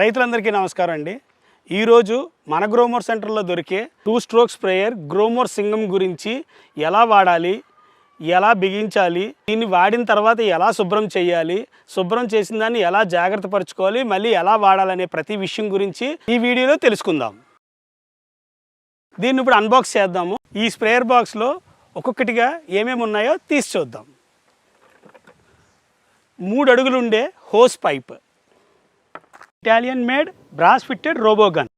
రైతులందరికీ నమస్కారం అండి. ఈరోజు మన గ్రోమోర్ సెంటర్లో దొరికే two stroke sprayer Gromor Singam గురించి ఎలా వాడాలి ఎలా బిగించాలి దీన్ని వాడిన తర్వాత ఎలా శుభ్రం చేయాలి శుభ్రం చేసిన దాన్ని ఎలా జాగ్రత్త పరచుకోవాలి మళ్ళీ ఎలా వాడాలనే ప్రతి విషయం గురించి ఈ వీడియోలో తెలుసుకుందాం. దీన్ని ఇప్పుడు అన్బాక్స్ చేద్దాము. ఈ స్ప్రేయర్ బాక్స్లో ఒక్కొక్కటిగా ఏమేమి ఉన్నాయో తీసి చూద్దాం. మూడు అడుగులు ఉండే hose pipe. Italian made brass fitted robogun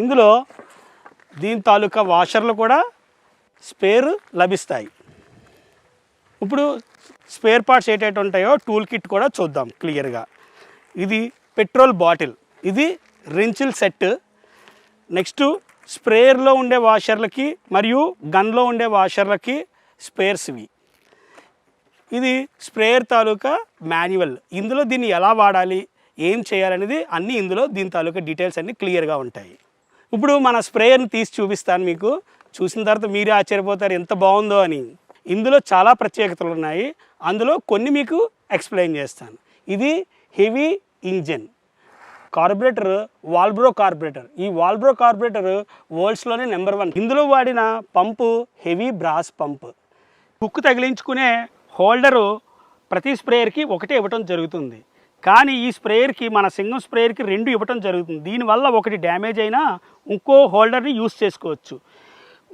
ఇందులో దీని తాలూకా వాషర్లు కూడా స్పేర్ లభిస్తాయి. ఇప్పుడు స్పేర్ పార్ట్స్ ఏటైతే ఉంటాయో టూల్ కిట్ కూడా చూద్దాం క్లియర్గా. ఇది పెట్రోల్ బాటిల్ ఇది రించిల్ సెట్ నెక్స్ట్ స్ప్రేయర్లో ఉండే వాషర్లకి మరియు గన్లో ఉండే వాషర్లకి స్పేర్స్ ఇవి. ఇది స్ప్రేయర్ తాలూకా మాన్యువల్ ఇందులో దీన్ని ఎలా వాడాలి? ఏం చేయాలనేది అన్నీ ఇందులో దీని తాలూకా డీటెయిల్స్ అన్నీ క్లియర్గా ఉంటాయి. ఇప్పుడు మన స్ప్రేయర్ని తీసి చూపిస్తాను మీకు. చూసిన తర్వాత మీరే ఆశ్చర్యపోతారు ఎంత బాగుందో అని. ఇందులో చాలా ప్రత్యేకతలు ఉన్నాయి. అందులో కొన్ని మీకు ఎక్స్ప్లెయిన్ చేస్తాను. ఇది heavy engine. Carburettor Walbro carburettor. ఈ వాల్బ్రో కార్బొరేటర్ వరల్డ్స్లోనే నెంబర్ వన్. ఇందులో వాడిన pump heavy brass pump. Hook తగిలించుకునే holder ప్రతి స్ప్రేయర్కి ఒకటే ఇవ్వటం జరుగుతుంది. కానీ ఈ స్ప్రేయర్కి మన సింగం స్ప్రేయర్కి రెండు ఇవ్వటం జరుగుతుంది. దీనివల్ల ఒకటి డ్యామేజ్ అయినా ఇంకో హోల్డర్ని యూస్ చేసుకోవచ్చు.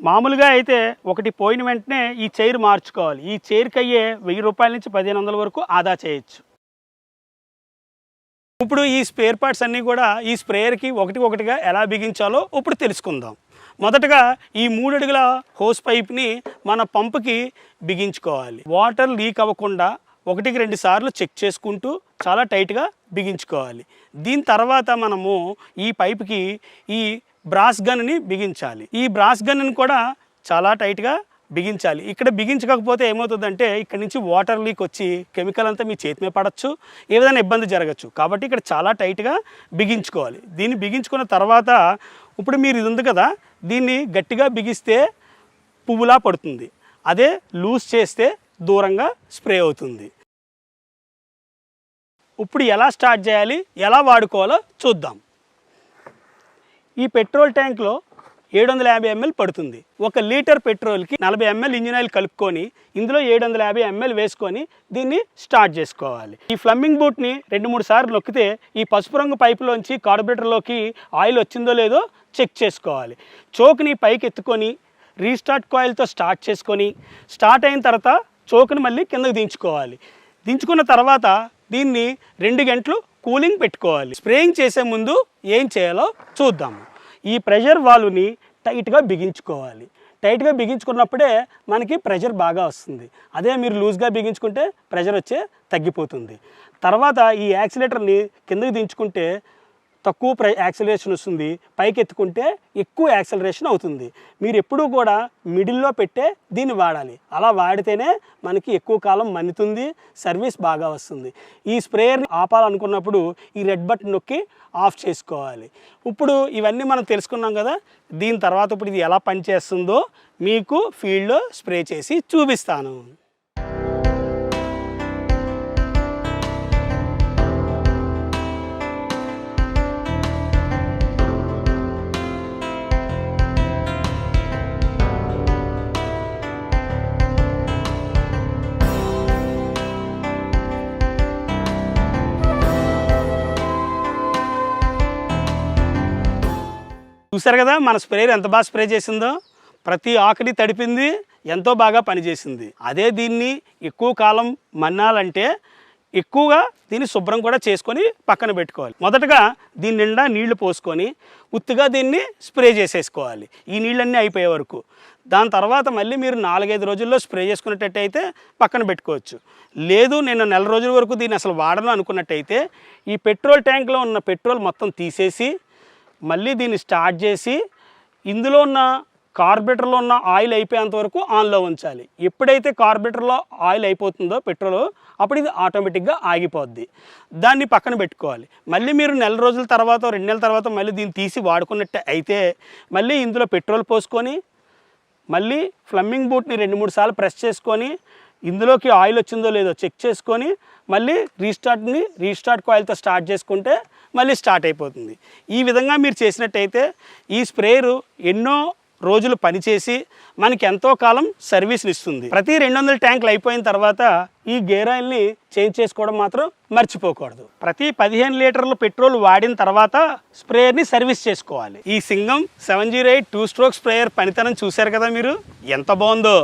మామూలుగా అయితే ఒకటి పోయిన వెంటనే ఈ చైర్ మార్చుకోవాలి. ఈ చైర్కి అయ్యే వెయ్యి రూపాయల నుంచి పదిహేను వందల వరకు ఆదా చేయొచ్చు. ఇప్పుడు ఈ స్పేర్ పార్ట్స్ అన్నీ కూడా ఈ స్ప్రేయర్కి ఒకటి ఒకటిగా ఎలా బిగించాలో ఇప్పుడు తెలుసుకుందాం. మొదటగా ఈ మూడు అడుగుల హోస్ పైప్ని మన పంపుకి బిగించుకోవాలి. వాటర్ లీక్ అవ్వకుండా ఒకటికి రెండు సార్లు చెక్ చేసుకుంటూ చాలా టైట్గా బిగించుకోవాలి. దీని తర్వాత మనము ఈ పైప్కి ఈ బ్రాస్ గన్ని బిగించాలి. ఈ బ్రాస్ గన్ను కూడా చాలా టైట్గా బిగించాలి. ఇక్కడ బిగించకపోతే ఏమవుతుందంటే ఇక్కడ నుంచి వాటర్ లీక్ వచ్చి కెమికల్ అంతా మీ చేతి మీద పడచ్చు ఏ విధంగా ఇబ్బంది జరగచ్చు. కాబట్టి ఇక్కడ చాలా టైట్గా బిగించుకోవాలి. దీన్ని బిగించుకున్న తర్వాత ఇప్పుడు మీరు ఇది ఉంది కదా దీన్ని గట్టిగా బిగిస్తే పువ్వులా పడుతుంది. అదే లూజ్ చేస్తే దూరంగా స్ప్రే అవుతుంది. ఇప్పుడు ఎలా స్టార్ట్ చేయాలి? ఎలా వాడుకోవాలో చూద్దాం. ఈ పెట్రోల్ ట్యాంక్లో ఏడు వందల యాభై ఎంఎల్ పడుతుంది. ఒక లీటర్ పెట్రోల్కి నలభై ఎంఎల్ ఇంజిన్ ఆయిల్ కలుపుకొని ఇందులో ఏడు వందల యాభై ఎంఎల్ వేసుకొని దీన్ని స్టార్ట్ చేసుకోవాలి. ఈ ఫ్లమ్మింగ్ బూట్ని రెండు మూడు సార్లు నొక్కితే ఈ పసుపు రంగు పైపులోంచి కార్బొరేటర్లోకి ఆయిల్ వచ్చిందో లేదో చెక్ చేసుకోవాలి. చోక్ని పైకి ఎత్తుకొని రీస్టార్ట్ కాయిల్తో స్టార్ట్ చేసుకొని స్టార్ట్ అయిన తర్వాత చోకుని మళ్ళీ కిందకు దించుకోవాలి. దించుకున్న తర్వాత దీన్ని రెండు గంటలు కూలింగ్ పెట్టుకోవాలి. స్ప్రేయింగ్ చేసే ముందు ఏం చేయాలో చూద్దాము. ఈ ప్రెషర్ వాల్వ్ని టైట్గా బిగించుకోవాలి. టైట్గా బిగించుకున్నప్పుడే మనకి ప్రెషర్ బాగా వస్తుంది. అదే మీరు లూజ్గా బిగించుకుంటే ప్రెషర్ వచ్చే తగ్గిపోతుంది. తర్వాత ఈ యాక్సిలేటర్ని కిందకి దించుకుంటే తక్కువ ప్రై యాక్సలరేషన్ వస్తుంది. పైకి ఎత్తుకుంటే ఎక్కువ యాక్సలరేషన్ అవుతుంది. మీరు ఎప్పుడూ కూడా మిడిల్లో పెట్టే దీన్ని వాడాలి. అలా వాడితేనే మనకి ఎక్కువ కాలం మన్నుతుంది సర్వీస్ బాగా వస్తుంది. ఈ స్ప్రేయర్ని ఆపాలనుకున్నప్పుడు ఈ రెడ్ బటన్ నొక్కి ఆఫ్ చేసుకోవాలి. ఇప్పుడు ఇవన్నీ మనం తెలుసుకున్నాం కదా దీని తర్వాత ఇప్పుడు ఇది ఎలా పనిచేస్తుందో మీకు ఫీల్డ్లో స్ప్రే చేసి చూపిస్తాను. చూసారు కదా మన స్ప్రేయర్ ఎంత బాగా స్ప్రే చేసిందో? ప్రతి ఆకలి తడిపింది ఎంతో బాగా పనిచేసింది. అదే దీన్ని ఎక్కువ కాలం మన్నాలంటే ఎక్కువగా దీన్ని శుభ్రం కూడా చేసుకొని పక్కన పెట్టుకోవాలి. మొదటగా దీని నిండా నీళ్ళు పోసుకొని ఉత్తుగా దీన్ని స్ప్రే చేసేసుకోవాలి. ఈ నీళ్ళన్నీ అయిపోయే వరకు. దాని తర్వాత మళ్ళీ మీరు నాలుగైదు రోజుల్లో స్ప్రే చేసుకున్నట్టయితే పక్కన పెట్టుకోవచ్చు. లేదు నేను నెల రోజుల వరకు దీన్ని అసలు వాడను అనుకున్నట్టయితే ఈ పెట్రోల్ ట్యాంక్లో ఉన్న పెట్రోల్ మొత్తం తీసేసి మళ్ళీ దీన్ని స్టార్ట్ చేసి ఇందులో ఉన్న కార్బెటర్లో ఉన్న ఆయిల్ అయిపోయేంత వరకు ఆన్లో ఉంచాలి. ఎప్పుడైతే కార్బెటర్లో ఆయిల్ అయిపోతుందో పెట్రోల్ అప్పుడు ఇది ఆటోమేటిక్గా ఆగిపోద్ది. దాన్ని పక్కన పెట్టుకోవాలి. మళ్ళీ మీరు నెల రోజుల తర్వాత రెండు నెలల తర్వాత మళ్ళీ దీన్ని తీసి వాడుకున్నట్టు అయితే మళ్ళీ ఇందులో పెట్రోల్ పోసుకొని మళ్ళీ ఫ్లమ్మింగ్ బూట్ని రెండు మూడు సార్లు ప్రెస్ చేసుకొని ఇందులోకి ఆయిల్ వచ్చిందో లేదో చెక్ చేసుకొని మళ్ళీ రీస్టార్ట్ని రీస్టార్ట్ కాయిల్తో స్టార్ట్ చేసుకుంటే మళ్ళీ స్టార్ట్ అయిపోతుంది. ఈ విధంగా మీరు చేసినట్టయితే ఈ స్ప్రేయరు ఎన్నో రోజులు పనిచేసి మనకి ఎంతో కాలం సర్వీస్ని ఇస్తుంది. ప్రతి రెండు వందల ట్యాంకులు అయిపోయిన తర్వాత ఈ గేర్ ఆయిల్ని చేంజ్ చేసుకోవడం మాత్రం మర్చిపోకూడదు. ప్రతి పదిహేను లీటర్లు పెట్రోల్ వాడిన తర్వాత స్ప్రేయర్ని సర్వీస్ చేసుకోవాలి. ఈ Singam seven zero eight two stroke sprayer పనితనం చూశారు కదా మీరు? ఎంత బాగుందో!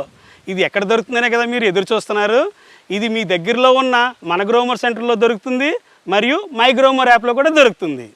ఇది ఎక్కడ దొరుకుతుందనే కదా మీరు ఎదురు చూస్తున్నారు. ఇది మీ దగ్గరలో ఉన్న మన గ్రోమర్ సెంటర్లో దొరుకుతుంది. మరియు మైగ్రోమోర్ యాప్లో కూడా దొరుకుతుంది.